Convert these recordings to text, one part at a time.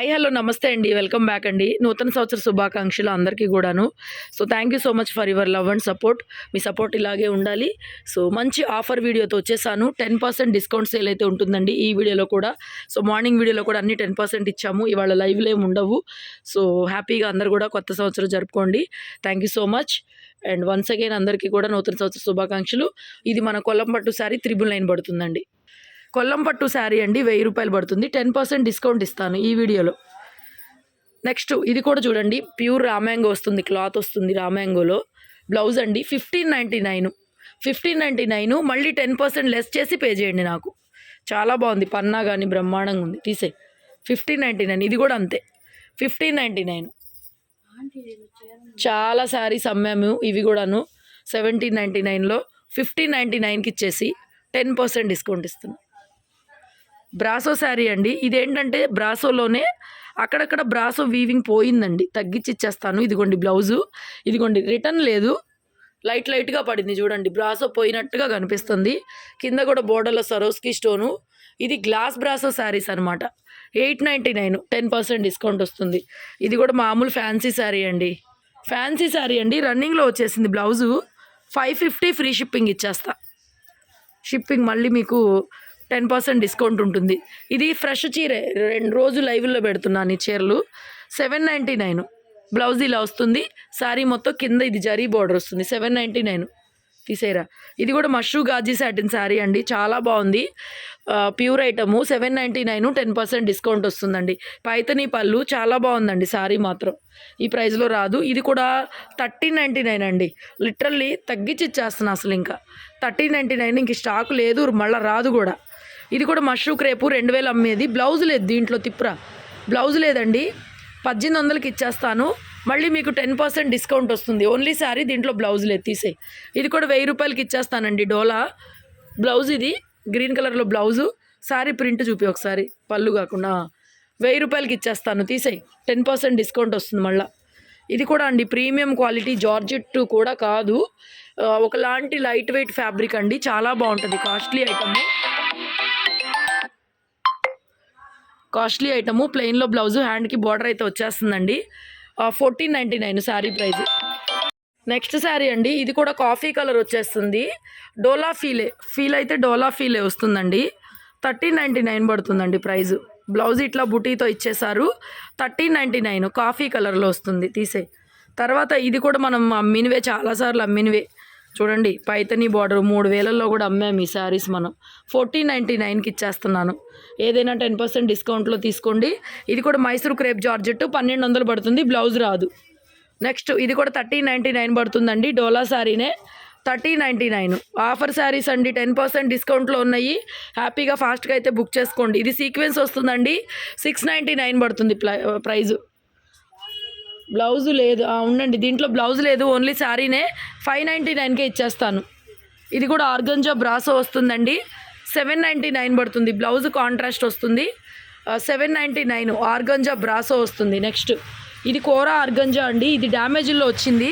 Hi hello నమస్తే అండి. Welcome back అండి. నూతన సంవత్సర శుభాకాంక్షలు అందరికీ కూడాను. So thank you so much for your love and support me support ఇలాగే ఉండాలి. సో మంచి ఆఫర్ వీడియోతో వచ్చేసాను. టెన్ పర్సెంట్ డిస్కౌంట్ సేల్ అయితే ఉంటుందండి ఈ వీడియోలో కూడా. సో మార్నింగ్ వీడియోలో కూడా అన్ని టెన్ పర్సెంట్ ఇచ్చాము. ఇవాళ లైవ్లో ఏమి ఉండవు. సో హ్యాపీగా అందరు కూడా కొత్త సంవత్సరం జరుపుకోండి. Thank you so much and once again అందరికీ కూడా నూతన సంవత్సర శుభాకాంక్షలు. ఇది మన కొల్లంపట్టు సారీ త్రిబుల్ నైన్ పడుతుందండి. కొల్లం పట్టు శారీ అండి వెయ్యి రూపాయలు పడుతుంది. టెన్ పర్సెంట్ డిస్కౌంట్ ఇస్తాను ఈ వీడియోలో. నెక్స్ట్ ఇది కూడా చూడండి. ప్యూర్ రామ్యాంగో వస్తుంది. క్లాత్ వస్తుంది రామ్యాంగోలో బ్లౌజ్ అండి fifteen ninety nine. Fifteen ninety nine. మళ్ళీ టెన్ పర్సెంట్ లెస్ చేసి పే చేయండి నాకు. చాలా బాగుంది. పన్నా కానీ బ్రహ్మాండంగా ఉంది. తీసే. Fifteen ninety nine. ఇది కూడా అంతే. Fifteen ninety nine. చాలా శారీస్ అమ్మాము. ఇవి కూడాను సెవెంటీన్ నైంటీ నైన్లో ఫిఫ్టీన్ నైంటీ నైన్కి ఇచ్చేసి టెన్ పర్సెంట్ డిస్కౌంట్ ఇస్తున్నాం. బ్రాసో శారీ అండి. ఇదేంటంటే బ్రాసోలోనే అక్కడక్కడ బ్రాసో వీవింగ్ పోయిందండి. తగ్గించి ఇచ్చేస్తాను. ఇదిగోండి బ్లౌజు ఇదిగోండి రిటర్న్ లేదు. లైట్ లైట్గా పడింది చూడండి. బ్రాసో పోయినట్టుగా కనిపిస్తుంది. కింద కూడా బోర్డర్లో సరోస్కి స్టోను ఇది గ్లాస్ బ్రాసో శారీస్ అనమాట eight ninety nine ten percent discount వస్తుంది. ఇది కూడా మామూలు ఫ్యాన్సీ శారీ అండి. ఫ్యాన్సీ శారీ అండి. రన్నింగ్లో వచ్చేసింది blouse five fifty free shipping ఇచ్చేస్తా. షిప్పింగ్ మళ్ళీ మీకు టెన్ పర్సెంట్ డిస్కౌంట్ ఉంటుంది. ఇది ఫ్రెష్ చీర రెండు రోజు లైవ్లో పెడుతున్నాను ఈ చీరలు. సెవెన్ నైంటీ నైన్ బ్లౌజ్ ఇలా వస్తుంది. శారీ మొత్తం కింద ఇది జరీ బార్డర్ వస్తుంది. సెవెన్ నైంటీ నైన్ తీసేరా. ఇది కూడా మష్రూ గాజీ సాటిన్ శారీ అండి. చాలా బాగుంది. Pure item seven ninety nine ten percent discount వస్తుందండి. పైతని పళ్ళు చాలా బాగుందండి శారీ మాత్రం. ఈ ప్రైస్లో రాదు. ఇది కూడా థర్టీన్ నైంటీ నైన్ అండి. లిటరల్లీ తగ్గించి ఇచ్చేస్తున్నా అసలు ఇంకా. థర్టీన్ నైంటీ నైన్ ఇంక స్టాక్ లేదు. మళ్ళీ రాదు కూడా. ఇది కూడా మష్రూ క్రేపు రెండు వేలు అమ్మేది. బ్లౌజ్ లేదు దీంట్లో తిప్పురా. బ్లౌజ్ లేదండి. పద్దెనిమిది వందలకి ఇచ్చేస్తాను. మళ్ళీ మీకు టెన్ పర్సెంట్ డిస్కౌంట్ వస్తుంది. ఓన్లీ శారీ దీంట్లో బ్లౌజ్ లేదు తీసే ఇది కూడా వెయ్యి రూపాయలకి ఇచ్చేస్తానండి డోలా. బ్లౌజ్ ఇది గ్రీన్ కలర్లో బ్లౌజు. శారీ ప్రింట్ చూపి ఒకసారి పళ్ళు కాకుండా. వెయ్యి రూపాయలకి ఇచ్చేస్తాను తీసేయి. టెన్ పర్సెంట్ డిస్కౌంట్ వస్తుంది మళ్ళీ. ఇది కూడా అండి ప్రీమియం క్వాలిటీ జార్జెట్ కూడా కాదు. ఒకలాంటి లైట్ వెయిట్ ఫ్యాబ్రిక్ అండి. చాలా బాగుంటుంది costly item. Costly item. ప్లెయిన్లో blouse హ్యాండ్కి బార్డర్ అయితే వచ్చేస్తుందండి. Fourteen ninety nine sari price next sari అండి ఇది కూడా కాఫీ కలర్ వచ్చేస్తుంది. డోలా ఫీలే ఫీల్ అయితే డోలా ఫీలే వస్తుందండి. థర్టీన్ నైంటీ నైన్ పడుతుందండి ప్రైజు. బ్లౌజ్ ఇట్లా బుటీతో ఇచ్చేసారు థర్టీన్ నైంటీ నైన్ కాఫీ కలర్లో వస్తుంది తీసే తర్వాత ఇది కూడా మనం అమ్మినవే చాలాసార్లు అమ్మినవే. చూడండి పైతని బార్డర్ మూడు వేలల్లో కూడా అమ్మాము ఈ శారీస్ మనం. ఫోర్టీన్ నైంటీ నైన్కి ఇచ్చేస్తున్నాను. ఏదైనా టెన్ పర్సెంట్ డిస్కౌంట్లో తీసుకోండి. ఇది కూడా మైసూర్ క్రేప్ జార్జెట్ పన్నెండు వందలు పడుతుంది బ్లౌజ్ రాదు. నెక్స్ట్ ఇది కూడా థర్టీ నైంటీ నైన్ పడుతుందండి డోలా శారీనే thirty ninety nine. Offer saris అండి టెన్ పర్సెంట్ డిస్కౌంట్లో ఉన్నాయి. హ్యాపీగా ఫాస్ట్గా అయితే బుక్ చేసుకోండి. ఇది సీక్వెన్స్ వస్తుందండి సిక్స్ నైంటీ నైన్ పడుతుంది ప్లై- ప్రైజు. బ్లౌజ్ లేదు. ఉండండి. దీంట్లో బ్లౌజ్ లేదు. ఓన్లీ శారీనే ఫైవ్ నైంటీ నైన్కే ఇచ్చేస్తాను. ఇది కూడా ఆర్గంజా బ్రాసో వస్తుందండి. సెవెన్ నైంటీ నైన్ పడుతుంది. బ్లౌజ్ కాంట్రాస్ట్ వస్తుంది. Seven ninety nine organza brasso వస్తుంది నెక్స్ట్. ఇది కోరా ఆర్గంజా అండి. ఇది డ్యామేజ్లో వచ్చింది.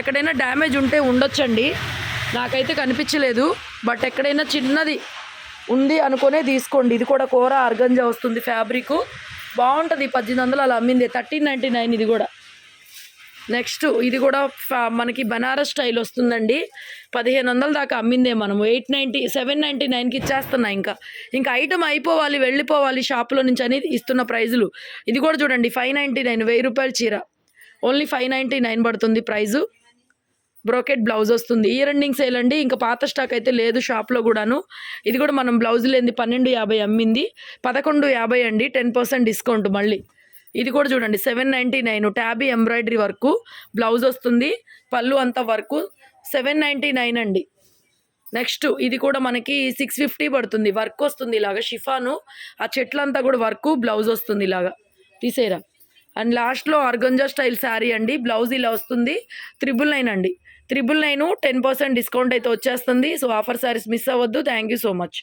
ఎక్కడైనా డ్యామేజ్ ఉంటే ఉండొచ్చండి. నాకైతే కనిపించలేదు. బట్ ఎక్కడైనా చిన్నది ఉంది అనుకునే తీసుకోండి. ఇది కూడా కూర ఆర్గంజా వస్తుంది ఫ్యాబ్రిక్. బాగుంటుంది. పద్దెనిమిది వందలు అలా అమ్మింది. థర్టీన్ నైంటీ నైన్ ఇది కూడా. నెక్స్ట్ ఇది కూడా ఫ- మనకి బనారస్ స్టైల్ వస్తుందండి. పదిహేను వందల దాకా అమ్మిందే మనం ఎయిట్ నైంటీ సెవెన్ నైంటీ నైన్కి ఇచ్చేస్తున్నా ఇంకా. ఇంకా ఐటమ్ అయిపోవాలి వెళ్ళిపోవాలి షాప్లో నుంచి అని ఇస్తున్న ప్రైజులు. ఇది కూడా చూడండి ఫైవ్ నైంటీ నైన్ వెయ్యి రూపాయల చీర. ఓన్లీ ఫైవ్ నైంటీ నైన్ పడుతుంది ప్రైజు. బ్రోకెట్ బ్లౌజ్ వస్తుంది. ఇయర్ ఎండింగ్ సేల్ అండి ఇంకా పాత స్టాక్ అయితే లేదు షాప్లో కూడాను. ఇది కూడా మనం బ్లౌజ్ లేనిది పన్నెండు యాభై అమ్మింది. పదకొండు యాభై అండి టెన్ పర్సెంట్ డిస్కౌంట్ మళ్ళీ. ఇది కూడా చూడండి seven ninety nine tabby embroidery work blouse వస్తుంది పళ్ళు అంత వర్క్ సెవెన్ నైంటీ నైన్ అండి. నెక్స్ట్ ఇది కూడా మనకి సిక్స్ ఫిఫ్టీ పడుతుంది వర్క్ వస్తుంది ఇలాగా షిఫాను ఆ చెట్లంతా కూడా వర్క్ బ్లౌజ్ వస్తుంది ఇలాగా. తీసేరా అండ్ లాస్ట్లో ఆర్గంజా స్టైల్ శారీ అండి బ్లౌజ్ ఇలా వస్తుంది త్రిబుల్ నైన్ అండి. Triple nine ten percent discount అయితే వచ్చేస్తుంది సో ఆఫర్ శారీస్ మిస్ అవ్వద్దు థ్యాంక్ యూ సో మచ్